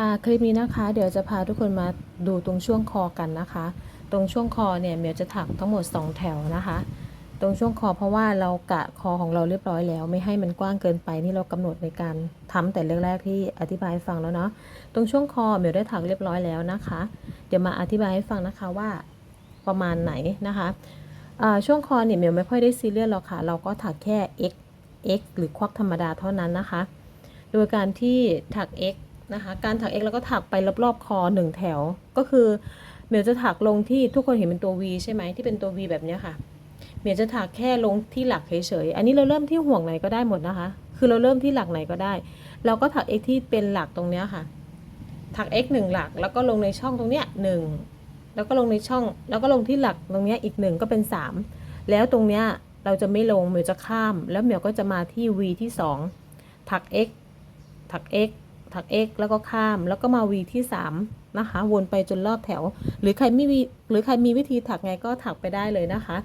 ค่ะคลิปนี้นะคะ เดี๋ยวจะพาทุกคนมาดูตรงช่วงคอกันนะคะ ตรงช่วงคอเนี่ยเมียวจะถักทั้งหมด 2 แถวนะคะ ตรงช่วงคอเพราะว่าเรากะคอของเราเรียบร้อยแล้ว ไม่ให้มันกว้างเกินไปนี่เรากำหนดในการทำแต่เรื่องแรกที่อธิบายฟังแล้วเนาะตรงช่วงคอเมียวได้ถักเรียบร้อยแล้วนะคะ เดี๋ยวมาอธิบายให้ฟังนะคะว่าประมาณไหนนะคะช่วงคอเนี่ยเมียวไม่ค่อยได้ซีเรียสหรอกค่ะ เราก็ถักแค่ x x หรือควักธรรมดาเท่านั้นนะคะ โดยการที่ถัก x นะคะ การถัก x แล้วก็ถักไปรอบๆคอหนึ่งแถว ก็คือเมียวจะถักลงที่ทุกคนเห็นเป็นตัว v ใช่ไหมที่เป็นตัว v แบบนี้ค่ะเมียวจะถักแค่ลงที่หลักเฉยๆอันนี้เราเริ่มที่ห่วงไหนก็ได้หมดนะคะ คือเราเริ่มที่หลักไหนก็ได้ เราก็ถัก x ที่เป็นหลักตรงนี้ค่ะ ถัก x หนึ่งหลัก แล้วก็ลงในช่องตรงเนี้ยหนึ่งแล้วก็ลงในช่อง แล้วก็ลงที่หลักตรงเนี้ยอีกหนึ่งก็เป็นสามแล้วตรงเนี้ยเราจะไม่ลงเมียวจะข้าม แล้วเมียวก็จะมาที่ v ที่สองถัก x ถัก x ถัก x แล้วก็ข้ามแล้วก็มา v ที่ 3 นะคะ วนไปจนรอบแถว หรือใครไม่มีหรือใครมีวิธีถักไงก็ถักไปได้เลยนะคะ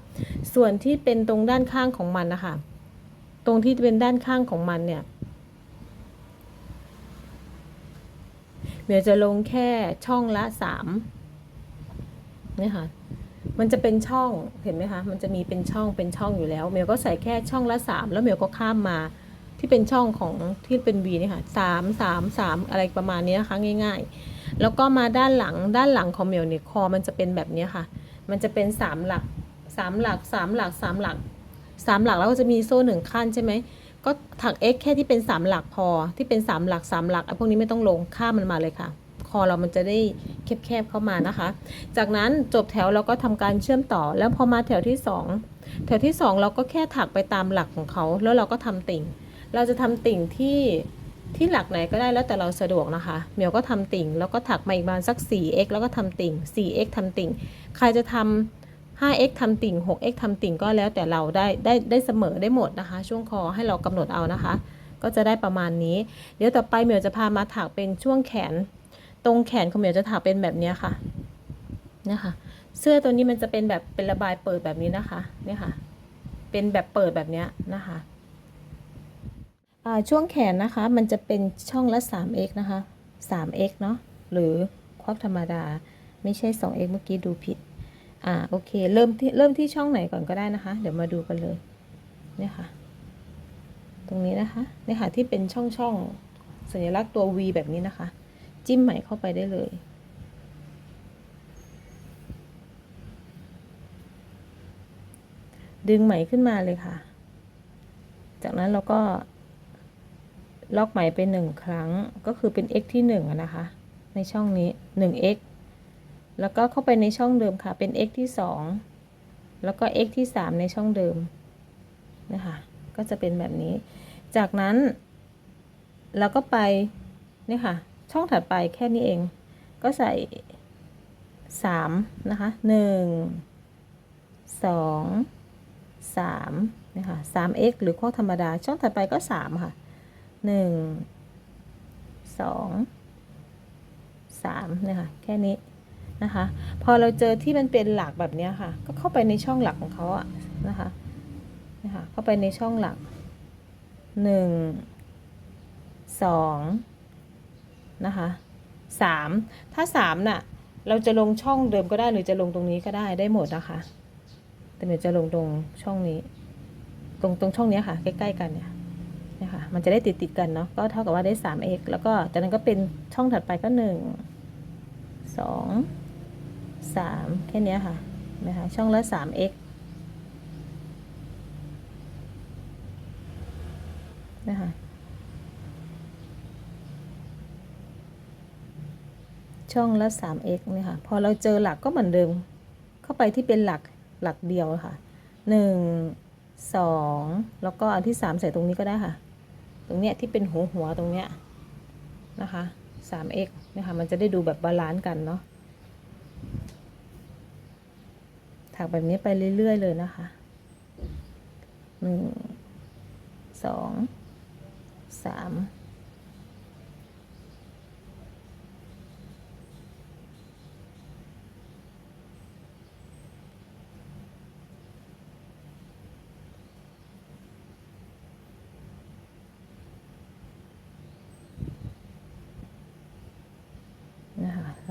ส่วนที่เป็นตรงด้านข้างของมันนะคะตรงที่เป็นด้านข้างของมันเนี่ยเดี๋ยวจะลงแค่ช่องละ3นี่ค่ะมันจะเป็นช่องเห็นไหมคะ มันจะมีเป็นช่องเป็นช่องอยู่แล้ว เมียวก็ใส่แค่ช่องละ 3 แล้วเมียวก็ข้ามมา ที่เป็นช่องของที่เป็น V นี่ค่ะสามสามสามอะไรประมาณนี้นะคะง่าย ๆ แล้วก็มาด้านหลังด้านหลังของเมียวเนี่ยคอมันจะเป็นแบบนี้ค่ะ มันจะเป็นสามหลักสามหลักสามหลักสามหลักสามหลักแล้วก็จะมีโซ่หนึ่งขั้นใช่ไหมก็ถัก x แค่ที่เป็นสามหลักพอที่เป็นสามหลักสามหลักไอ้พวกนี้ไม่ต้องลงข้ามมันมาเลยค่ะคอเรามันจะได้แคบๆเข้ามานะคะ จากนั้นจบแถวเราก็ทำการเชื่อมต่อ แล้วพอมาแถวที่สองแถวที่สองเราก็แค่ถักไปตามหลักของเขา แล้วเราก็ทำติ่ง เราจะทำติ่งที่ที่หลักไหนก็ได้แล้วแต่เราสะดวกนะคะเหมียวก็ทำติ่ง แล้วก็ถักมาอีกประมาณสัก 4x แล้วก็ทำติ่ง 4x ทำติ่ง ใครจะทำ 5x ทำติ่ง 6x ทำติ่งก็แล้วแต่เราได้ได้ได้เสมอได้หมดนะคะ ช่วงคอให้เรากำหนดเอานะคะ ก็จะได้ประมาณนี้ เดี๋ยวต่อไปเหมียวจะพามาถักเป็นช่วงแขน ตรงแขนของเหมียวจะถักเป็นแบบนี้ค่ะเนี่ยค่ะ เสื้อตัวนี้มันจะเป็นแบบเป็นระบายเปิดแบบนี้นะคะเนี่ยค่ะ เป็นแบบเปิดแบบนี้นะคะ ช่วงแขนนะคะมันจะเป็นช่องละ 3x นะคะ 3x เนาะหรือควักธรรมดา ไม่ใช่ 2x เมื่อกี้ดูผิด อ่าโอเค เริ่มที่เริ่มที่ช่องไหนก่อนก็ได้นะคะ เดี๋ยวมาดูกันเลยเนี่ยค่ะ ตรงนี้นะคะเนี่ยค่ะที่เป็นช่องช่องสัญลักษณ์ตัว V แบบนี้นะคะ จิ้มไหมเข้าไปได้เลยดึงไหมขึ้นมาเลยค่ะ จากนั้นเราก็ ล็อกไหมไปหนึ่งครั้งก็คือเป็น x ที่หนึ่งนะคะ ในช่องนี้หนึ่ง x แล้วก็เข้าไปในช่องเดิมค่ะ เป็น x ที่สองแล้วก็ x ที่สามในช่องเดิมนะคะ ก็จะเป็นแบบนี้ จากนั้นเราก็ไปนี่ค่ะ ช่องถัดไปแค่นี้เอง ก็ใส่สามนะคะหนึ่งสองสามนี่ค่ะสาม x หรือข้อธรรมดา ช่องถัดไปก็สามค่ะ หนึ่งสองสามเนี่ยค่ะแค่นี้นะคะ พอเราเจอที่มันเป็นหลักแบบนี้ค่ะ ก็เข้าไปในช่องหลักของเขาอะนะคะนะคะเข้าไปในช่องหลักหนึ่งสองนะคะสามถ้าสามน่ะ เราจะลงช่องเดิมก็ได้หรือจะลงตรงนี้ก็ได้ได้หมดนะคะ แต่เดี๋ยวจะลงตรงช่องนี้ ตรงตรงช่องนี้ค่ะ ใกล้ ๆ กันเนี่ย นะคะมันจะได้ติดติดกันเนาะ ก็เท่ากับว่าได้ 3x แล้วก็จากนั้นก็เป็นช่องถัดไปก็ 1 2 3 แค่นี้ค่ะนะคะช่องละ 3x นะคะช่องละ 3x นี่ค่ะ พอเราเจอหลักก็เหมือนเดิม เข้าไปที่เป็นหลักหลักเดียวค่ะ 1 2 แล้วก็อันที่ 3 ใส่ตรงนี้ก็ได้ค่ะ ตรงเนี้ยที่เป็นหัวหัวตรงเนี้ยนะคะ 3x นะคะมันจะได้ดูแบบบาลานซ์กันเนาะถักแบบนี้ไปเรื่อย ๆ เลยนะคะ 1 2 3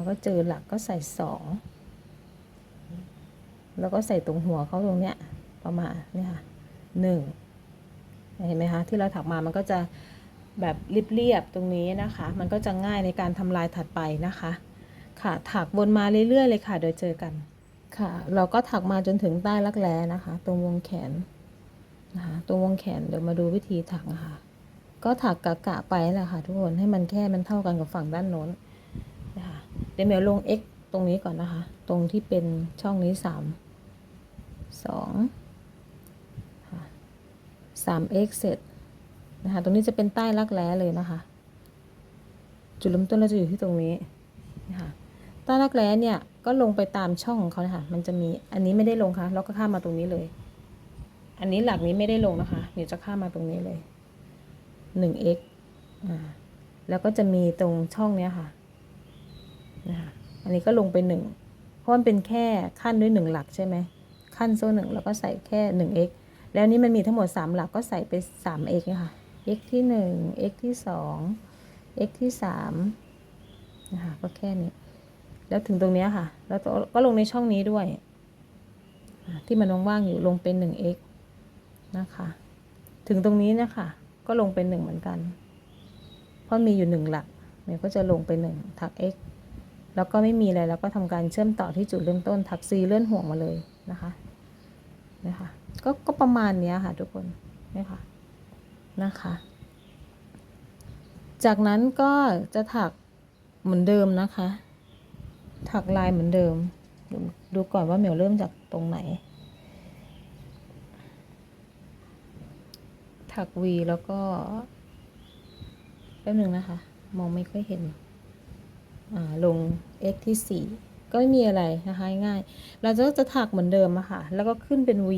ก็เจอหลักก็ใส่สองแล้วก็ใส่ตรงหัวเขาตรงเนี้ยประมาณเนี่ยค่ะหนึ่งเห็นไหมคะที่เราถักมามันก็จะแบบเรียบๆตรงนี้นะคะ มันก็จะง่ายในการทำลายถัดไปนะคะ ค่ะถักวนมาเรื่อยๆเลยค่ะเดี๋ยเจอกันค่ะ เราก็ถักมาจนถึงใต้รักแร้นะคะ ตรงวงแขนนะคะตรงวงแขนเดี๋ยวมาดูวิธีถักนะคะก็ถักกะกะไปแหละค่ะ ทุกคนให้มันแค่มันเท่ากันกับฝั่งด้านโน้น ดี๋ยวเมลลง x ตรงนี้ก่อนนะคะ ตรงที่เป็นช่องนี้สามสองสาม x เสร็จนะคะ ตรงนี้จะเป็นใต้รักแร้เลยนะคะ จุดเริ่มต้นเราจะอยู่ที่ตรงนี้นะคะใต้รักแร้เนี่ยก็ลงไปตามช่องของเขานะคะมันจะมีอันนี้ไม่ได้ลงค่ะเราก็ข้ามมาตรงนี้เลย อันนี้หลักนี้ไม่ได้ลงนะคะเดี๋ยวจะข้ามมาตรงนี้เลย 1x อ่าแล้วก็จะมีตรงช่องเนี้ยค่ะ นะคะอันนี้ก็ลงไปหนึ่งเพราะมันเป็นแค่ขั้นด้วยหนึ่งหลักใช่ไหมขั้นโซ่หนึ่งแล้วก็ใส่แค่ 1x แล้วนี้มันมีทั้งหมด3หลักก็ใส่ไป 3x นะคะ x ที่1 x ที่2 x ที่3นะคะก็แค่นี้ แล้วถึงตรงนี้ค่ะ แล้วก็ลงในช่องนี้ด้วย ที่มันว่างๆอยู่ลงเป็น 1x นะคะ ถึงตรงนี้นะคะก็ลงเป็นหนึ่งเหมือนกัน เพราะมีอยู่หนึ่งหลักเนี่ยก็จะลงไปหนึ่งถัก x แล้วก็ไม่มีอะไรแล้วก็ทำการเชื่อมต่อที่จุดเริ่มต้นถัก c เลื่อนห่วงมาเลยนะคะนะคะก็ก็ประมาณนี้ค่ะทุกคนนะคะนะคะ จากนั้นก็จะถักเหมือนเดิมนะคะ ถักลายเหมือนเดิม ดูดูก่อนว่าเหมียวเริ่มจากตรงไหน ถัก V แล้วก็แป๊บหนึ่งนะคะ มองไม่ค่อยเห็น ลง x ที่ 4 ก็ไม่มีอะไรนะคะง่าย เราจะจะถักเหมือนเดิมอะค่ะ แล้วก็ขึ้นเป็น V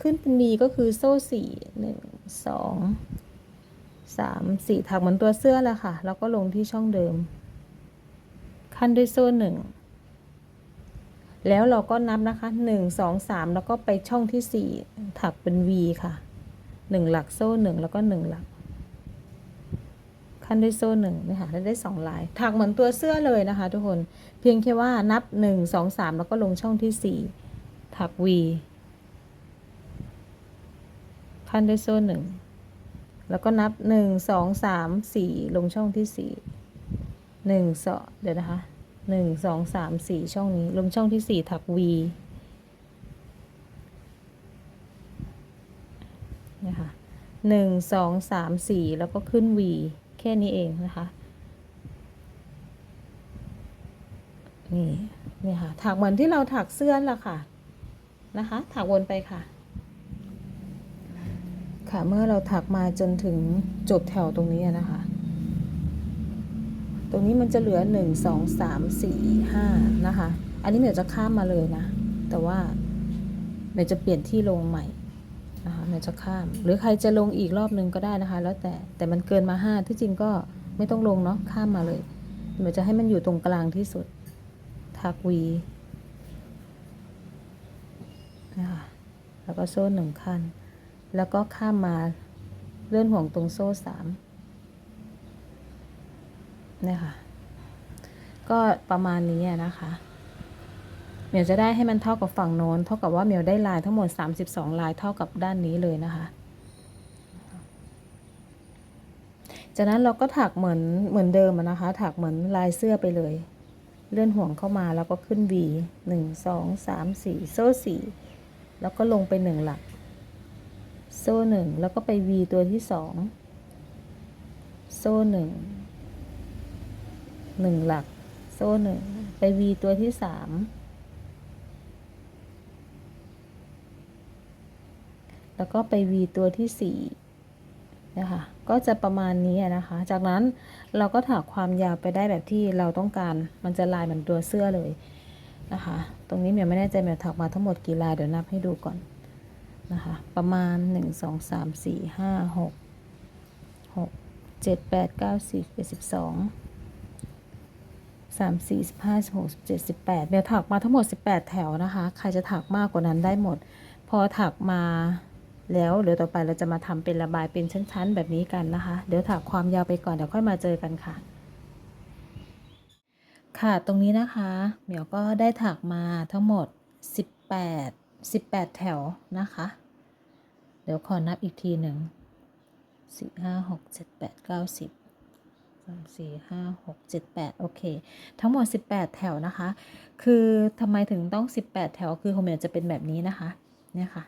ขึ้นเป็น V ก็คือโซ่สี่หนึ่งสองสามสี่ถักเหมือนตัวเสื้อแหละค่ะ แล้วก็ลงที่ช่องเดิม ขั้นด้วยโซ่หนึ่งแล้วเราก็นับนะคะหนึ่งสองสามแล้วก็ไปช่องที่สี่ถักเป็น V ค่ะหนึ่งหลักโซ่หนึ่งแล้วก็หนึ่งหลัก ขั้นด้วยโซ่หนึ่งนะคะแล้วได้สองลาย ถักเหมือนตัวเสื้อเลยนะคะ ทุกคนเพียงแค่ว่านับหนึ่งสองสามแล้วก็ลงช่องที่สี่ถัก V ขั้นด้วยโซ่หนึ่งแล้วก็นับหนึ่งสองสามสี่ลงช่องที่สี่หนึ่งสอเดี๋ยวนะคะหนึ่งสองสามสี่ช่องนี้ลงช่องที่สี่ถัก V นะคะหนึ่งสองสามสี่แล้วก็ขึ้น V แค่นี้เองนะคะ นี่นี่ค่ะ ถักเหมือนที่เราถักเสื้อละค่ะ นะคะ ถักวนไปค่ะ ค่ะ เมื่อเราถักมาจนถึงจบแถวตรงนี้นะคะ ตรงนี้มันจะเหลือหนึ่งสองสามสี่ห้านะคะ อันนี้เดี๋ยวจะข้ามมาเลยนะ แต่ว่าเดี๋ยวจะเปลี่ยนที่ลงใหม่ นะคะมันจะข้าม หรือใครจะลงอีกรอบนึงก็ได้นะคะ แล้วแต่แต่มันเกินมาห้าที่จริงก็ไม่ต้องลงเนาะข้ามมาเลยมันจะให้มันอยู่ตรงกลางที่สุดทักวีนะคะแล้วก็โซ่หนึ่งขั้น แล้วก็ข้ามมาเลื่อนห่วงตรงโซ่สามเนี่ยค่ะ ก็ประมาณนี้นะคะ เมียวจะได้ให้มันเท่ากับฝั่งโน้น เท่ากับว่าเมียวได้ลายทั้งหมด 32 ลายเท่ากับด้านนี้เลยนะคะ จากนั้นเราก็ถักเหมือนเหมือนเดิมนะคะ ถักเหมือนลายเสื้อไปเลย เลื่อนห่วงเข้ามาแล้วก็ขึ้น V 1 2 3 4 โซ่ 4 แล้วก็ลงไป 1 หลัก โซ่ 1 แล้วก็ไป V ตัวที่ 2 โซ่ 1 1 หลัก โซ่ 1 ไป V ตัวที่ 3 แล้วก็ไป V ตัวที่สี่นะคะ ก็จะประมาณนี้นะคะ จากนั้นเราก็ถักความยาวไปได้แบบที่เราต้องการ มันจะลายเหมือนตัวเสื้อเลยนะคะ ตรงนี้เมียไม่แน่ใจเมียถักมาทั้งหมดกี่ลายเดี๋ยวนับให้ดูก่อนนะคะ ประมาณ 1 2 3 4 5 6 6 7 8 9 10 11 12สามสี่สิบห้าสิบหกสิบเจ็ดสิบแปดเดี๋ยถักมาทั้งหมดสิบแปดแถวนะคะ ใครจะถักมากกว่านั้นได้หมด พอถักมา แล้วเดี๋ยวต่อไปเราจะมาทำเป็นระบายเป็นชั้น ๆ แบบนี้กันนะคะ เดี๋ยวถักความยาวไปก่อนเดี๋ยวค่อยมาเจอกันค่ะ ค่ะตรงนี้นะคะเหมียวก็ได้ถักมาทั้งหมด 18 18 แถวนะคะ เดี๋ยวขอนับอีกทีหนึ่งสี่ห้าหกเจ็ดแปดเก้าสิบสามสี่ห้าหกเจ็ดแปดโอเค ทั้งหมด 18 แถวนะคะ คือทำไมถึงต้อง 18 แถวคือของเหมียวจะเป็นแบบนี้นะคะ เนี่ยค่ะ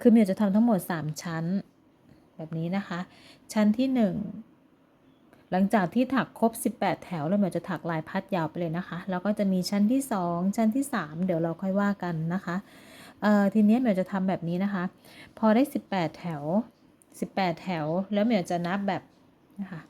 คือเหมียวจะทำทั้งหมด 3 ชั้น แบบนี้นะคะ ชั้นที่ 1 หลังจากที่ถักครบ 18 แถวแล้วเหมียวจะถักลายพัดยาวไปเลยนะคะ แล้วก็จะมีชั้นที่ 2 ชั้นที่ 3 เดี๋ยวเราค่อยว่ากันนะคะเอ่อทีนี้เหมียวจะทำแบบนี้นะคะ พอได้ 18 แถว 18 แถว แล้วเหมียวจะนับแบบนะคะ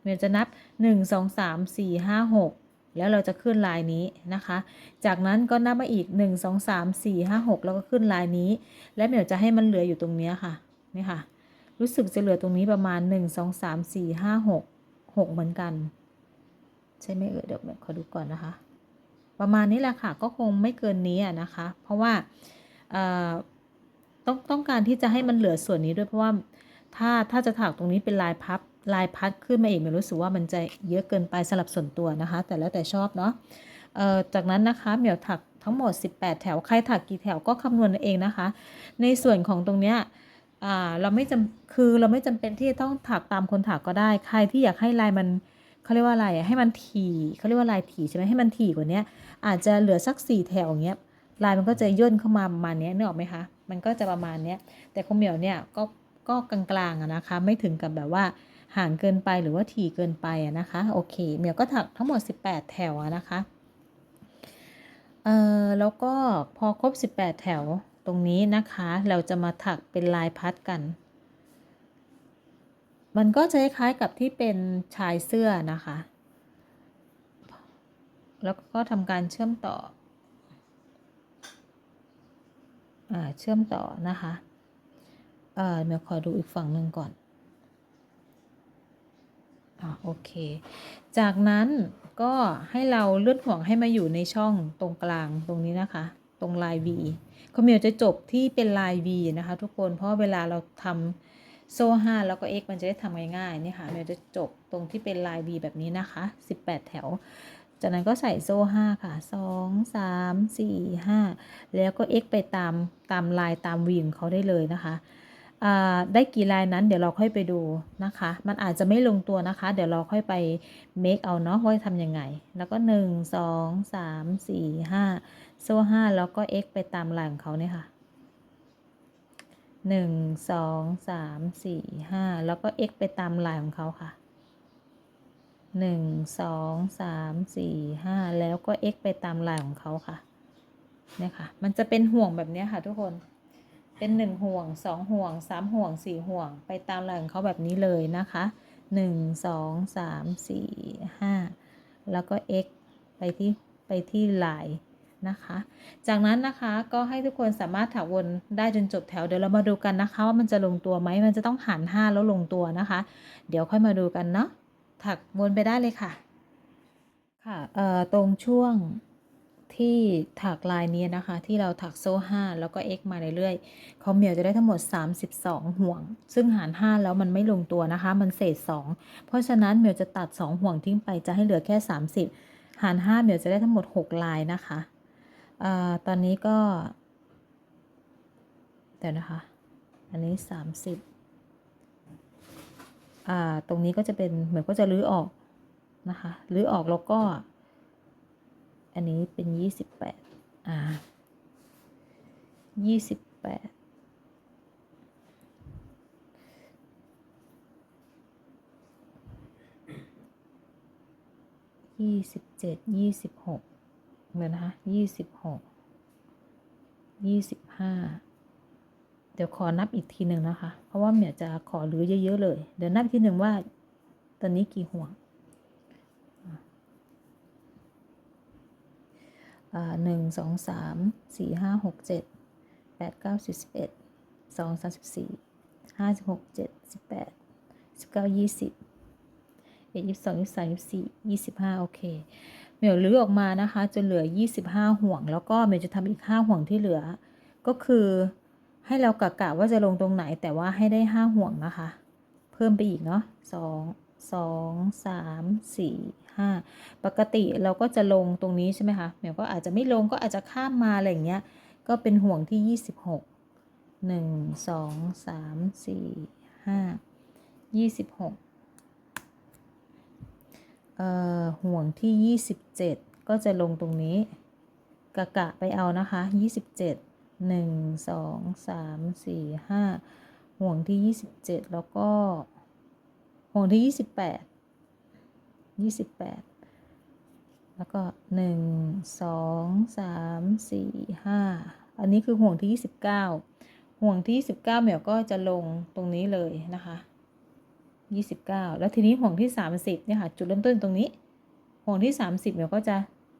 เหมียวจะนับ 1 2 3 4 5 6 แล้วเราจะขึ้นลายนี้นะคะ จากนั้นก็นับมาอีก 1 2 3 4 5 6 แล้วก็ขึ้นลายนี้ และเหมียวจะให้มันเหลืออยู่ตรงเนี้ยค่ะนี่ค่ะ รู้สึกจะเหลือตรงนี้ประมาณ 1 2 3 4 5 6 6 เหมือนกัน ใช่ไหมเอ่ยเดี๋ยวเหมียวขอดูก่อนนะคะ ประมาณนี้แหละค่ะก็คงไม่เกินนี้อะนะคะ เพราะว่าต้องต้องการที่จะให้มันเหลือส่วนนี้ด้วยเพราะว่าถ้าถ้าจะถักตรงนี้เป็นลายพับ ลายพัดขึ้นมาอีกไม่รู้สึกว่ามันจะเยอะเกินไปสำหรับส่วนตัวนะคะ แต่แล้วแต่ชอบเนาะเอ่อจากนั้นนะคะเหมียวถักทั้งหมด 18 แถวใครถักกี่แถวก็คำนวณเองนะคะ ในส่วนของตรงเนี้ยอ่าเราไม่จำคือเราไม่จำเป็นที่จะต้องถักตามคนถักก็ได้ ใครที่อยากให้ลายมันเขาเรียกว่าอะไรให้มันถี่เขาเรียกว่าลายถี่ใช่ไหมให้มันถี่กว่านี้อาจจะเหลือสักสี่แถวอย่างเงี้ยลายมันก็จะย่นเข้ามาประมาณนี้นึกออกไหมคะมันก็จะประมาณนี้แต่ของเหมียวเนี่ยก็ก็กลางๆนะคะ ไม่ถึงกับแบบว่า ห่างเกินไปหรือว่าถี่เกินไปอะนะคะโอเคเหมียวก็ถักทั้งหมด 18 แถวอะนะคะเอ่อแล้วก็พอครบ 18 แถวตรงนี้นะคะ เราจะมาถักเป็นลายพัดกัน มันก็จะคล้ายๆกับที่เป็นชายเสื้อนะคะ แล้วก็ทำการเชื่อมต่ออ่าเชื่อมต่อนะคะเอ่อเดี๋ยวขอดูอีกฝั่งหนึ่งก่อน อ่าโอเค จากนั้นก็ให้เราเลื่อนห่วงให้มาอยู่ในช่องตรงกลางตรงนี้นะคะ ตรงลาย V เขาเมียวจะจบที่เป็นลาย V นะคะ ทุกคนเพราะเวลาเราทำโซ่ห้าแล้วก็ X มันจะได้ทำง่ายๆนี่ค่ะเมียวจะจบตรงที่เป็นลาย V แบบนี้นะคะ 18 แถว จากนั้นก็ใส่โซ่ห้าค่ะสองสามสี่ห้าแล้วก็ x ไปตามตามลายตามวีของเขาได้เลยนะคะ ได้กี่ลายนั้นเดี๋ยวเราค่อยไปดูนะคะ มันอาจจะไม่ลงตัวนะคะ เดี๋ยวเราค่อยไป make เอาเนาะว่าทำยังไง แล้วก็หนึ่งสองสามสี่ห้าโซ่ห้าแล้วก็ x ไปตามลายของเขาเนี่ยค่ะหนึ่งสองสามสี่ห้าแล้วก็ x ไปตามลายของเขาค่ะหนึ่งสองสามสี่ห้าแล้วก็ x ไปตามลายของเขาค่ะเนี่ยค่ะ มันจะเป็นห่วงแบบนี้ค่ะทุกคน เป็นหนึ่งห่วงสองห่วงสามห่วงสี่ห่วง ไปตามลายของเขาแบบนี้เลยนะคะหนึ่งสองสามสี่ห้าแล้วก็ x ไปที่ไปที่ลายนะคะ จากนั้นนะคะก็ให้ทุกคนสามารถถักวนได้จนจบแถว เดี๋ยวเรามาดูกันนะคะ ว่ามันจะลงตัวไหม มันจะต้องหันห้าแล้วลงตัวนะคะ เดี๋ยวค่อยมาดูกันเนาะถักวนไปได้เลยค่ะ ค่ะ เอ่อ ตรงช่วง ที่ถักลายนี้นะคะ ที่เราถักโซ่ 5 แล้วก็ x มาเรื่อยๆเขาเหมียวจะได้ทั้งหมด 32 ห่วง ซึ่งหาร 5 แล้วมันไม่ลงตัวนะคะ มันเศษ 2 เพราะฉะนั้นเหมียวจะตัด 2 ห่วงทิ้งไปจะให้เหลือแค่ 30 หาร 5เหมียวจะได้ทั้งหมด 6 ลายนะคะอตอนนี้ก็เดี๋ยวนะคะ อันนี้ 30อ่าตรงนี้ก็จะเป็นเหมือนก็จะรื้อออกนะคะรื้อออกแล้วก็ อันนี้เป็นยี่สิบแปดอ่ายี่สิบแปดยี่สิบเจ็ดยี่สิบหกเหมือนนะคะยี่สิบหกยี่สิบห้าเดี๋ยวขอนับอีกทีหนึ่งนะคะ เพราะว่าเมียจะขอรื้อเยอะ ๆ เลย เดี๋ยวนับทีหนึ่งว่า ตอนนี้กี่ห่วง หนึ่งสองสามสี่ห้าหกเจ็ดแปดเก้าสิบสิบเอ็ดสองสามสิบสี่ห้าสิบหกเจ็ดสิบแปดสิบเก้ายี่สิบเอ็ดยี่สิบสองยี่สิบสามยี่สิบสี่ยี่สิบห้าโอเคเหมียวลื้อออกมานะคะจนเหลือยี่สิบห้าห่วง แล้วก็เหมียวจะทำอีกห้าห่วงที่เหลือ ก็คือให้เรากะกะว่าจะลงตรงไหนแต่ว่าให้ได้ห้าห่วงนะคะ เพิ่มไปอีกเนาะสอง สองสามสี่ห้าปกติเราก็จะลงตรงนี้ใช่ไหมคะเหมียวก็อาจจะไม่ลงก็อาจจะข้ามมาอะไรอย่างเงี้ย ก็เป็นห่วงที่ยี่สิบหกหนึ่งสองสามสี่ห้ายี่สิบหกเอ่อห่วงที่ยี่สิบเจ็ดก็จะลงตรงนี้กะกะไปเอานะคะยี่สิบเจ็ดหนึ่งสองสามสี่ห้าห่วงที่ยี่สิบเจ็ดแล้วก็ ห่วงที่ยี่สิบแปดยี่สิบแปดแล้วก็หนึ่งสองสามสี่ห้าอันนี้คือห่วงที่ยี่สิบเก้าห่วงที่ยี่สิบเก้าเหมียวก็จะลงตรงนี้เลยนะคะยี่สิบเก้าแล้วทีนี้ห่วงที่สามสิบเนี่ยค่ะ จุดเริ่มต้นตรงนี้ ห่วงที่สามสิบเหมียวก็จะ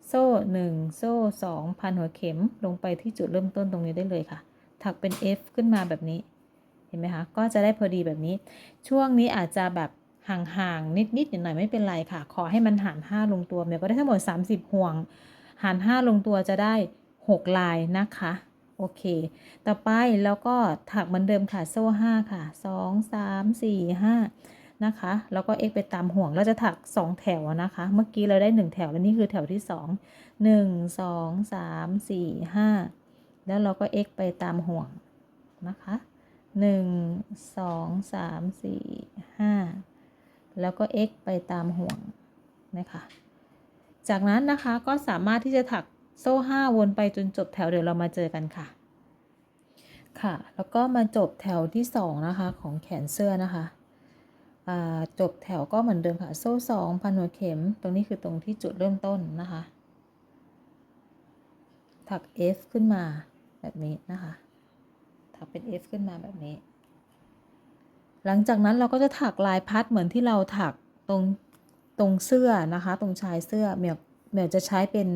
โซ่หนึ่งโซ่สองพันหัวเข็มลงไปที่จุดเริ่มต้นตรงนี้ได้เลยค่ะ ถักเป็น F ขึ้นมาแบบนี้ เห็นไหมคะ ก็จะได้พอดีแบบนี้ ช่วงนี้อาจจะแบบ ห่างๆ นิดๆหน่อยๆไม่เป็นไรค่ะ ขอให้มันหาร 5 ลงตัวเมย์ก็ได้ทั้งหมด 30 ห่วง หาร 5 ลงตัวจะได้ 6 ลายนะคะ โอเค ต่อไปแล้วก็ถักเหมือนเดิมค่ะ โซ่ 5 ค่ะ 2 3 4 5 นะคะ แล้วก็ x ไปตามห่วง เราจะถัก 2 แถวนะคะ เมื่อกี้เราได้ 1 แถว แล้วนี่คือแถวที่ 2 1 2 3 4 5 แล้วเราก็ x ไปตามห่วงนะคะหนึ่งสองสามสี่ห้า แล้วก็ x ไปตามห่วงนะคะจากนั้นนะคะก็สามารถที่จะถักโซ่ห้าวนไปจนจบแถวเดี๋ยวเรามาเจอกันค่ะ ค่ะ แล้วก็มาจบแถวที่สองนะคะ ของแขนเสื้อนะคะจบแถวก็เหมือนเดิมค่ะ โซ่สองพันหัวเข็ม ตรงนี้คือตรงที่จุดเริ่มต้นนะคะ ถัก F ขึ้นมาแบบนี้นะคะ ถักเป็น F ขึ้นมาแบบนี้ หลังจากนั้นเราก็จะถักลายพัดเหมือนที่เราถักตรงตรงเสื้อนะคะ ตรงชายเสื้อเหมียวเหมียวจะใช้เป็น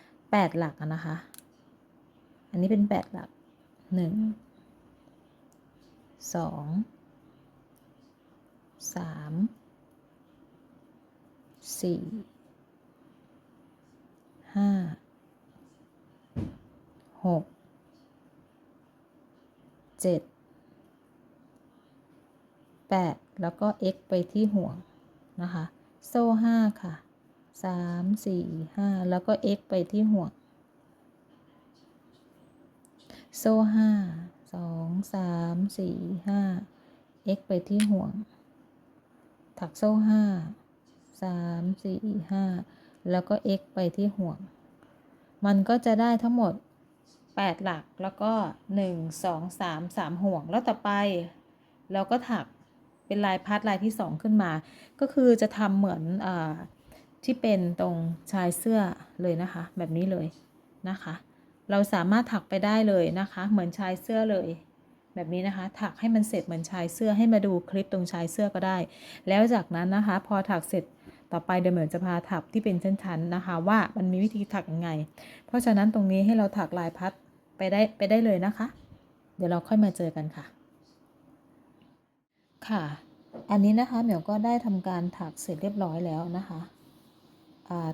8 หลักนะคะ อันนี้เป็น 8 หลัก 1 2 3 4 5 6เจ็ดแปดแล้วก็ x ไปที่ห่วงนะคะ โซ่ห้าค่ะสามสี่ห้าแล้วก็ x ไปที่ห่วง โซ่ห้าสองสามสี่ห้า x ไปที่ห่วง ถักโซ่ห้าสามสี่ห้าแล้วก็ x ไปที่ห่วง มันก็จะได้ทั้งหมด 8 หลักแล้วก็ 1 2 3 3 ห่วงแล้วต่อไปเราก็ถัก เป็นลายพัดลายที่ 2 ขึ้นมา ก็คือจะทำเหมือนอที่เป็นตรงชายเสื้อเลยนะคะ แบบนี้เลยนะคะ เราสามารถถักไปได้เลยนะคะ เหมือนชายเสื้อเลย แบบนี้นะคะ ถักให้มันเสร็จเหมือนชายเสื้อให้มาดูคลิปตรงชายเสื้อก็ได้ แล้วจากนั้นนะคะ พอถักเสร็จต่อไปเดี๋ยวเหมือนจะพาถักที่เป็นชั้นๆนะคะ ว่ามันมีวิธีถักยังไง เพราะฉะนั้นตรงนี้ให้เราถักลายพัดไปได้ไปได้เลยนะคะ เดี๋ยวเราค่อยมาเจอกันค่ะ ค่ะ อันนี้นะคะเหมียวก็ได้ทำการถักเสร็จเรียบร้อยแล้วนะคะ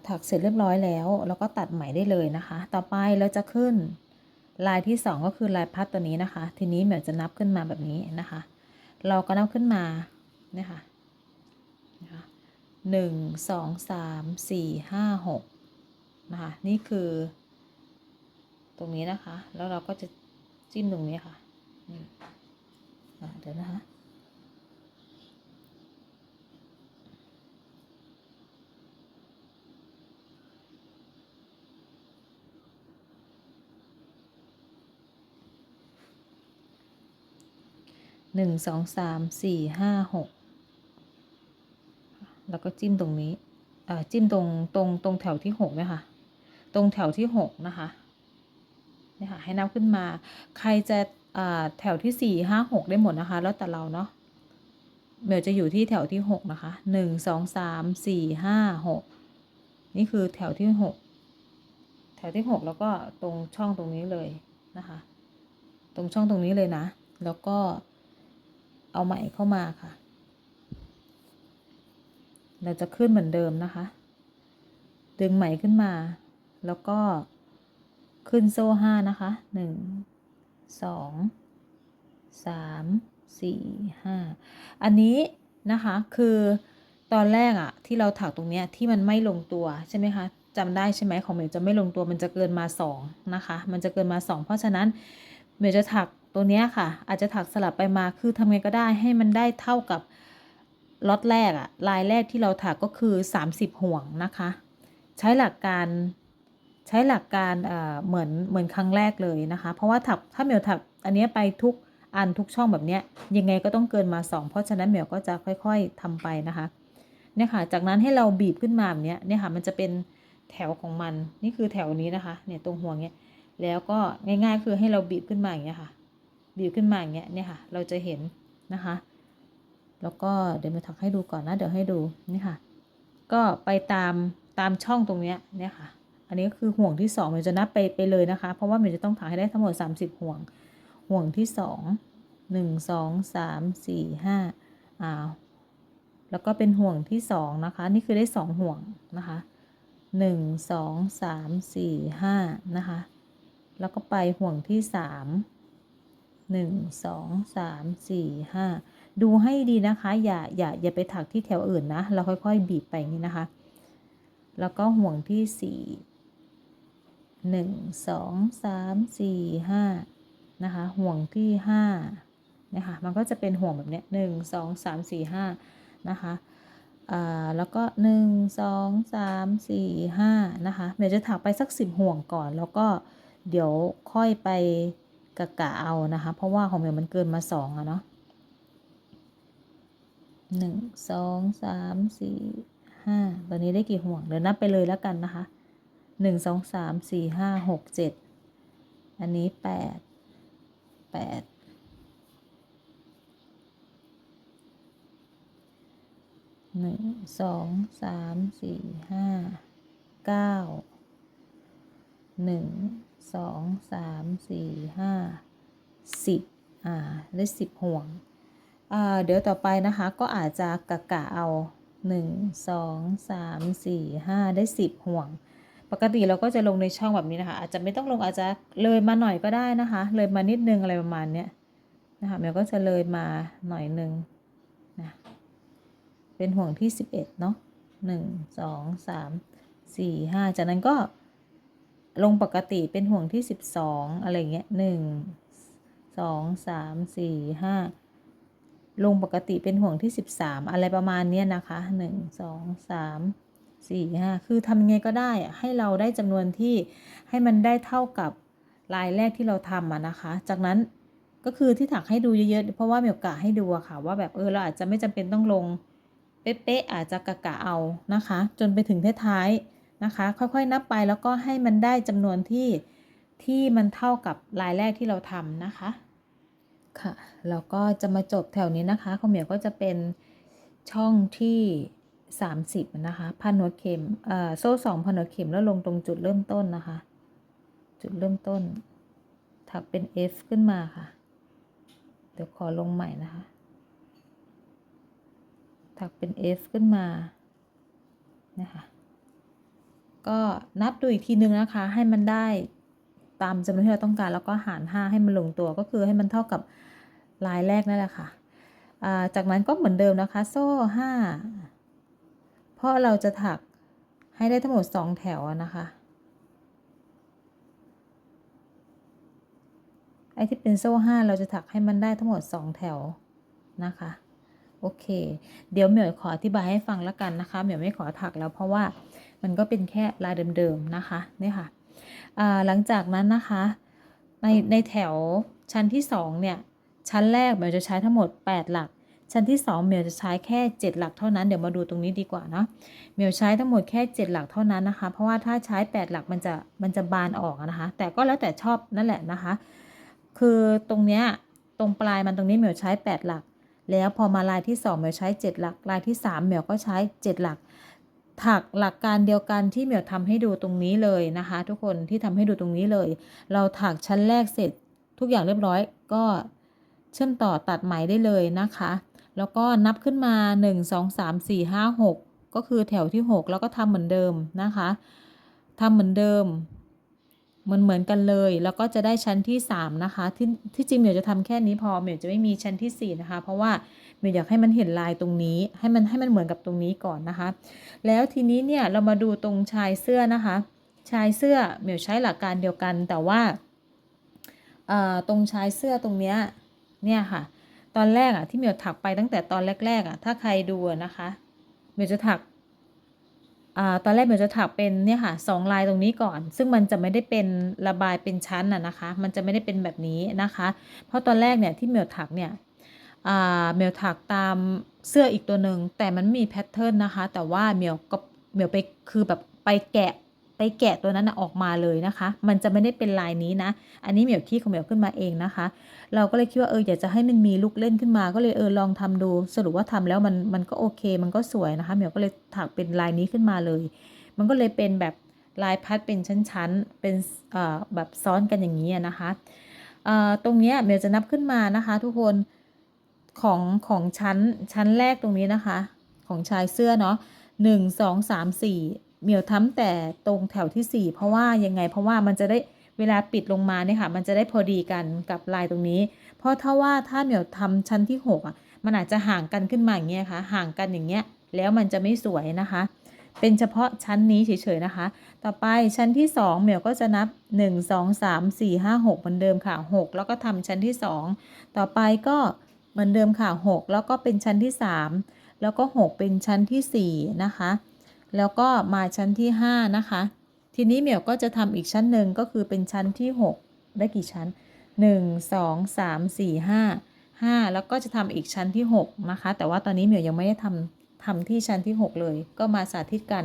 ถักเสร็จเรียบร้อยแล้วแล้วก็ตัดไหมได้เลยนะคะ ต่อไปเราจะขึ้นลายที่ 2 ก็คือลายพัดตัวนี้นะคะ ทีนี้เหมียวจะนับขึ้นมาแบบนี้นะคะ เราก็นับขึ้นมาเนี่ยค่ะนะคะหนึ่งสองสามสี่ห้าหกนะคะนี่คือ ตรงนี้นะคะ แล้วเราก็จะจิ้มตรงนี้ค่ะนี่เดี๋ยวนะคะ หนึ่งสองสามสี่ห้าหกแล้วก็จิ้มตรงนี้จิ้มตรงตรงตรงแถวที่หกเนี่ยค่ะตรงแถวที่หกนะคะนี่ค่ะให้นับขึ้นมา ใครจะแถวที่สี่ห้าหกได้หมดนะคะ แล้วแต่เราเนาะเดี๋ยวจะอยู่ที่แถวที่หกนะคะหนึ่งสองสามสี่ห้าหกนี่คือแถวที่หกแถวที่หกแล้วก็ตรงช่องตรงนี้เลยนะคะ ตรงช่องตรงนี้เลยนะ แล้วก็ เอาไหมเข้ามาค่ะ เราจะขึ้นเหมือนเดิมนะคะ ดึงไหมขึ้นมา แล้วก็ขึ้นโซ่ห้านะคะหนึ่งสองสามสี่ห้าอันนี้นะคะคือตอนแรกอะที่เราถักตรงเนี้ยที่มันไม่ลงตัวใช่ไหมคะจำได้ใช่ไหมของเมย์จะไม่ลงตัวมันจะเกินมาสองนะคะ มันจะเกินมาสองเพราะฉะนั้นเมย์จะถัก ตัวนี้ค่ะ อาจจะถักสลับไปมาคือทำไงก็ได้ให้มันได้เท่ากับล็อตแรกอะลายแรกที่เราถักก็คือ 30 ห่วงนะคะ ใช้หลักการใช้หลักการเหมือนเหมือนครั้งแรกเลยนะคะ เพราะว่าถักถ้าเหมลถักอันนี้ไปทุกอันทุกช่องแบบเนี้ยยังไงก็ต้องเกินมา 2 เพราะฉะนั้นเหมลก็จะค่อย ๆทำไปนะคะเนี่ยค่ะ จากนั้นให้เราบีบขึ้นมาแบบเนี้ยเนี่ยค่ะมันจะเป็นแถวของมันนี่คือแถวนี้นะคะเนี่ยตรงห่วงเนี้ยแล้วก็ง่ายๆคือให้เราบีบขึ้นมาอย่างเงี้ยค่ะ บีบขึ้นมาอย่างเงี้ยเนี่ยค่ะ เราจะเห็นนะคะ แล้วก็เดี๋ยวมาถักให้ดูก่อนนะ เดี๋ยวให้ดูนี่ค่ะ ก็ไปตามตามช่องตรงเนี้ยเนี่ยค่ะ อันนี้ก็คือห่วงที่สองมันจะนับไปไปเลยนะคะ เพราะว่ามันจะต้องถักให้ได้ทั้งหมด 30 ห่วง ห่วงที่สองหนึ่งสองสามสี่ห้าอ้าวแล้วก็เป็นห่วงที่สองนะคะ นี่คือได้สองห่วงนะคะหนึ่งสองสามสี่ห้านะคะ แล้วก็ไปห่วงที่สาม หนึ่งสองสามสี่ห้าดูให้ดีนะคะ อย่าอย่าอย่าไปถักที่แถวอื่นนะ เราค่อยๆ บีบไปอย่างนี้นะคะ แล้วก็ห่วงที่สี่หนึ่งสองสามสี่ห้านะคะ ห่วงที่ห้านะคะมันก็จะเป็นห่วงแบบเนี้ยหนึ่งสองสามสี่ห้านะคะแล้วก็หนึ่งสองสามสี่ห้านะคะเดี๋ยวจะถักไปสักสิบห่วงก่อน แล้วก็เดี๋ยวค่อยไป กะกะเอานะคะ เพราะว่าของเมย์มันเกินมาสองอะเนาะหนึ่งสองสามสี่ห้าตอนนี้ได้กี่ห่วง เดี๋ยวนับไปเลยแล้วกันนะคะหนึ่งสองสามสี่ห้าหกเจ็ดอันนี้แปดแปดหนึ่งสองสามสี่ห้าเก้าหนึ่ง สองสามสี่ห้าสิบอ่าได้สิบห่วงอ่าเดี๋ยวต่อไปนะคะก็อาจจะกะกะเอาหนึ่งสองสามสี่ห้าได้สิบห่วง ปกติเราก็จะลงในช่องแบบนี้นะคะ อาจจะไม่ต้องลงอาจจะเลยมาหน่อยก็ได้นะคะ เลยมานิดนึงอะไรประมาณเนี้ยนะคะเมลก็จะเลยมาหน่อยนึงนะเป็นห่วงที่สิบเอ็ดเนาะหนึ่งสองสามสี่ห้าจากนั้นก็ ลงปกติเป็นห่วงที่สิบสองอะไรเงี้ยหนึ่งสองสามสี่ห้าลงปกติเป็นห่วงที่13อะไรประมาณเนี้ยนะคะ1 2 3 4 5คือทำยังไงก็ได้อะให้เราได้จำนวนที่ให้มันได้เท่ากับลายแรกที่เราทำอะนะคะ จากนั้นก็คือที่ถักให้ดูเยอะๆ เพราะว่ามีโอกาสให้ดูอะค่ะว่าแบบเออเราอาจจะไม่จำเป็นต้องลงเป๊ะๆอาจจะกะกะเอานะคะ จนไปถึงท้ายๆ นะคะ ค่อยๆนับไปแล้วก็ให้มันได้จำนวนที่ที่มันเท่ากับลายแรกที่เราทำนะคะค่ะแล้วก็จะมาจบแถวนี้นะคะขอเหมียวก็จะเป็นช่องที่ 30 นะคะพันหัวเข็มเอ่อโซ่สองพันหัวเข็มแล้วลงตรงจุดเริ่มต้นนะคะ จุดเริ่มต้น ถักเป็น F ขึ้นมาค่ะ เดี๋ยวขอลงใหม่นะคะ ถักเป็น F ขึ้นมานะคะ ก็นับดูอีกทีนึงนะคะ ให้มันได้ตามจำนวนที่เราต้องการ แล้วก็หาร 5 ให้มันลงตัวก็คือให้มันเท่ากับลายแรกนั่นแหละค่ะจากนั้นก็เหมือนเดิมนะคะ โซ่ 5 เพราะเราจะถักให้ได้ทั้งหมด 2 แถวนะคะไอ้ที่เป็นโซ่ 5 เราจะถักให้มันได้ทั้งหมด 2 แถวนะคะ โอเค เดี๋ยวเหมียวขออธิบายให้ฟังแล้วกันนะคะเหมียวไม่ขอถักแล้วเพราะว่ามันก็เป็นแค่ลายเดิมๆนะคะนี่ค่ะหลังจากนั้นนะคะในในแถวชั้นที่2เนี่ยชั้นแรกเหมียวจะใช้ทั้งหมด 8 หลัก ชั้นที่2เหมียวจะใช้แค่ 7 หลักเท่านั้นเดี๋ยวมาดูตรงนี้ดีกว่านะเหมียวใช้ทั้งหมดแค่ 7 หลักเท่านั้นนะคะ เพราะว่าถ้าใช้ 8 หลักมันจะมันจะบานออกนะคะ แต่ก็แล้วแต่ชอบนั่นแหละนะคะ คือตรงเนี้ยตรงปลายมันตรงนี้เหมียวใช้ 8 หลัก แล้วพอมาลายที่ 2เหมียวใช้ 7 หลัก ลายที่ 3เหมียวก็ใช้ 7 หลัก ถักหลักการเดียวกันที่เหมียวทำให้ดูตรงนี้เลยนะคะ ทุกคนที่ทำให้ดูตรงนี้เลย เราถักชั้นแรกเสร็จทุกอย่างเรียบร้อยก็เชื่อมต่อตัดไหมได้เลยนะคะ แล้วก็นับขึ้นมา 1 2 3 4 5 6 ก็คือแถวที่ 6 แล้วก็ทำเหมือนเดิมนะคะทำเหมือนเดิม เหมือนเหมือนกันเลย แล้วก็จะได้ชั้นที่ 3 นะคะ ที่ที่จริงเหมียวจะทำแค่นี้พอเหมียวจะไม่มีชั้นที่ 4 นะคะ เพราะว่าเมียวอยากให้มันเห็นลายตรงนี้ ให้มันให้มันเหมือนกับตรงนี้ก่อนนะคะ แล้วทีนี้เนี่ยเรามาดูตรงชายเสื้อนะคะ ชายเสื้อเมียวใช้หลักการเดียวกัน แต่ว่าตรงชายเสื้อตรงเนี้ยเนี่ยค่ะ ตอนแรกอะที่เมียวถักไปตั้งแต่ตอนแรกๆอะถ้าใครดูนะคะเมียวจะถัก ตอนแรกเมียวจะถักเป็นเนี่ยค่ะสองลายตรงนี้ก่อน ซึ่งมันจะไม่ได้เป็นระบายเป็นชั้นอะนะคะ มันจะไม่ได้เป็นแบบนี้นะคะ เพราะตอนแรกเนี่ยที่เมียวถักเนี่ยเมียวถักตามเสื้ออีกตัวหนึ่งแต่มันมีแพทเทิร์นนะคะ แต่ว่าเมียวก็เมียวไปคือแบบไปแกะ ไปแกะตัวนั้นออกมาเลยนะคะ มันจะไม่ได้เป็นลายนี้นะ อันนี้เหมียวคิดของเหมียวขึ้นมาเองนะคะ เราก็เลยคิดว่าเอออยากจะให้มันมีลูกเล่นขึ้นมา ก็เลยเออลองทำดูสรุปว่าทำแล้วมันมันก็โอเค มันก็สวยนะคะเหมียวก็เลยถักเป็นลายนี้ขึ้นมาเลย มันก็เลยเป็นแบบลายพัดเป็นชั้นๆ เป็นเอ่อแบบซ้อนกันอย่างนี้นะคะเอ่อตรงเนี้ยเหมียวจะนับขึ้นมานะคะ ทุกคนของของชั้นชั้นแรกตรงนี้นะคะ ของชายเสื้อเนาะหนึ่งสองสามสี่ เหมียวทำแต่ตรงแถวที่สี่เพราะว่ายังไงเพราะว่ามันจะได้เวลาปิดลงมาเนี่ยค่ะ มันจะได้พอดีกันกับลายตรงนี้ เพราะถ้าว่าถ้าเหมียวทำชั้นที่หกอะมันอาจจะห่างกันขึ้นมาอย่างเงี้ยค่ะ ห่างกันอย่างเงี้ย แล้วมันจะไม่สวยนะคะ เป็นเฉพาะชั้นนี้เฉยๆนะคะ ต่อไปชั้นที่สองเหมียวก็จะนับ 1 2 3 4 5 6เหมือนเดิมค่ะ 6 แล้วก็ทำชั้นที่สองต่อไปก็เหมือนเดิมค่ะ 6 แล้วก็เป็นชั้นที่ 3 แล้วก็ 6 เป็นชั้นที่4นะคะ แล้วก็มาชั้นที่ 5 นะคะ ทีนี้เหมียวก็จะทำอีกชั้นหนึ่งก็คือเป็นชั้นที่ 6 ได้กี่ชั้น 1 2 3 4 5 5 แล้วก็จะทำอีกชั้นที่ 6 นะคะ แต่ว่าตอนนี้เหมียวยังไม่ได้ทำทำที่ชั้นที่ 6 เลย ก็มาสาธิตกัน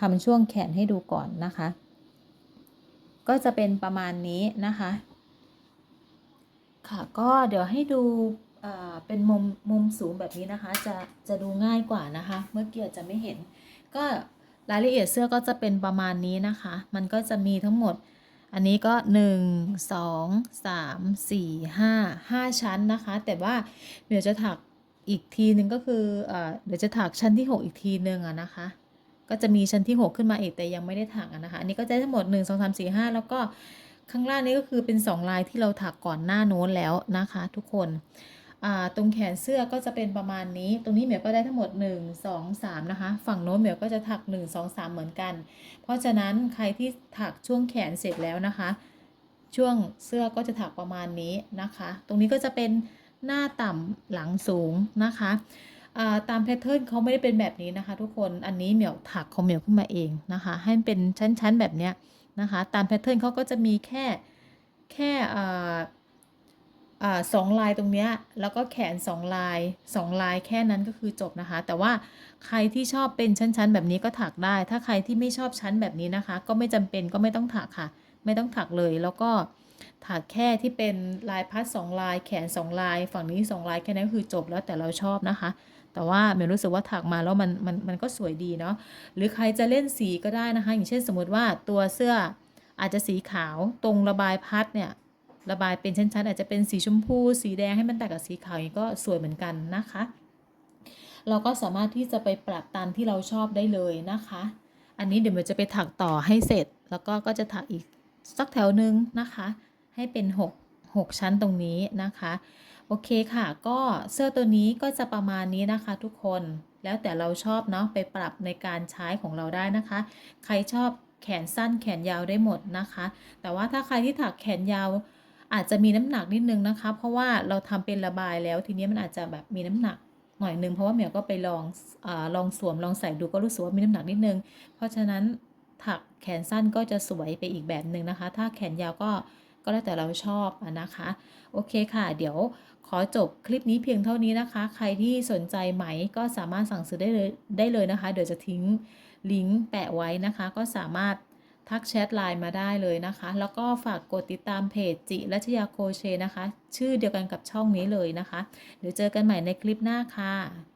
ทำช่วงแขนให้ดูก่อนนะคะ ก็จะเป็นประมาณนี้นะคะ ค่ะก็เดี๋ยวให้ดูเป็นมุมมุมสูงแบบนี้นะคะ จะจะดูง่ายกว่านะคะ เมื่อกี้อาจจะไม่เห็น ก็รายละเอียดเสื้อก็จะเป็นประมาณนี้นะคะ มันก็จะมีทั้งหมด อันนี้ก็ 1 2 3 4 5 5 ชั้นนะคะ แต่ว่าเดี๋ยวจะถักอีกทีหนึ่งก็คือเอ่อเดี๋ยวจะถักชั้นที่ 6 อีกทีหนึ่งอะนะคะ ก็จะมีชั้นที่ 6 ขึ้นมาอีกแต่ยังไม่ได้ถักะนะคะ อันนี้ก็จะทั้งหมด 1 2 3 4 5 แล้วก็ข้างล่างนี้ก็คือเป็น 2 ลายที่เราถักก่อนหน้าโน้นแล้วนะคะ ทุกคน ตรงแขนเสื้อก็จะเป็นประมาณนี้ ตรงนี้เหมียวก็ได้ทั้งหมด 1 2 3 นะคะ ฝั่งโน้นเหมียวก็จะถัก 1 2 3 เหมือนกัน เพราะฉะนั้นใครที่ถักช่วงแขนเสร็จแล้วนะคะ ช่วงเสื้อก็จะถักประมาณนี้นะคะ ตรงนี้ก็จะเป็นหน้าต่ำหลังสูงนะคะตามแพทเทิร์นเขาไม่ได้เป็นแบบนี้นะคะ ทุกคน อันนี้เหมียวถักของเหมียวขึ้นมาเองนะคะ ให้มันเป็นชั้นๆแบบเนี้ยนะคะ ตามแพทเทิร์นเขาก็จะมีแค่แค่ สองลายตรงเนี้ยแล้วก็แขนสองลายสองลายแค่นั้นก็คือจบนะคะ แต่ว่าใครที่ชอบเป็นชั้น ๆ แบบนี้ก็ถักได้ ถ้าใครที่ไม่ชอบชั้นแบบนี้นะคะ ก็ไม่จำเป็นก็ไม่ต้องถักค่ะ ไม่ต้องถักเลยแล้วก็ถักแค่ที่เป็นลายพัดสองลายแขนสองลาย ฝั่งนี้สองลายแค่นั้นคือจบแล้วแต่เราชอบนะคะ แต่ว่าเมย์รู้สึกว่าถักมาแล้วมันมันมันก็สวยดีเนาะหรือใครจะเล่นสีก็ได้นะคะ อย่างเช่นสมมติว่าตัวเสื้ออาจจะสีขาวตรงระบายพัดเนี่ย ระบายเป็นชั้นๆอาจจะเป็นสีชมพู สีแดงให้มันแตกกับสีขาวอย่างนี้ก็สวยเหมือนกันนะคะ เราก็สามารถที่จะไปปรับตามที่เราชอบได้เลยนะคะ อันนี้เดี๋ยวมันจะไปถักต่อให้เสร็จ แล้วก็ก็จะถักอีกสักแถวหนึ่งนะคะ ให้เป็น 6 6 ชั้นตรงนี้นะคะ โอเคค่ะ ก็เสื้อตัวนี้ก็จะประมาณนี้นะคะ ทุกคนแล้วแต่เราชอบเนาะไปปรับในการใช้ของเราได้นะคะ ใครชอบแขนสั้นแขนยาวได้หมดนะคะ แต่ว่าถ้าใครที่ถักแขนยาว อาจจะมีน้ำหนักนิดนึงนะคะ เพราะว่าเราทำเป็นระบายแล้วทีนี้มันอาจจะแบบมีน้ำหนักหน่อยนึงเพราะว่าเหมียวก็ไปลองอาลองสวมลองใส่ดูก็รู้สึกว่ามีน้ำหนักนิดนึง เพราะฉะนั้นถักแขนสั้นก็จะสวยไปอีกแบบหนึ่งนะคะ ถ้าแขนยาวก็ก็แล้วแต่เราชอบนะคะ โอเคค่ะ เดี๋ยวขอจบคลิปนี้เพียงเท่านี้นะคะ ใครที่สนใจไหมก็สามารถสั่งซื้อได้เลยได้เลยนะคะ เดี๋ยวจะทิ้งลิงก์แปะไว้นะคะ ก็สามารถ ทักแชทไลน์มาได้เลยนะคะ แล้วก็ฝากกดติดตามเพจจิรัชยาโคเชนะคะ ชื่อเดียวกันกับช่องนี้เลยนะคะ เดี๋ยวเจอกันใหม่ในคลิปหน้าค่ะ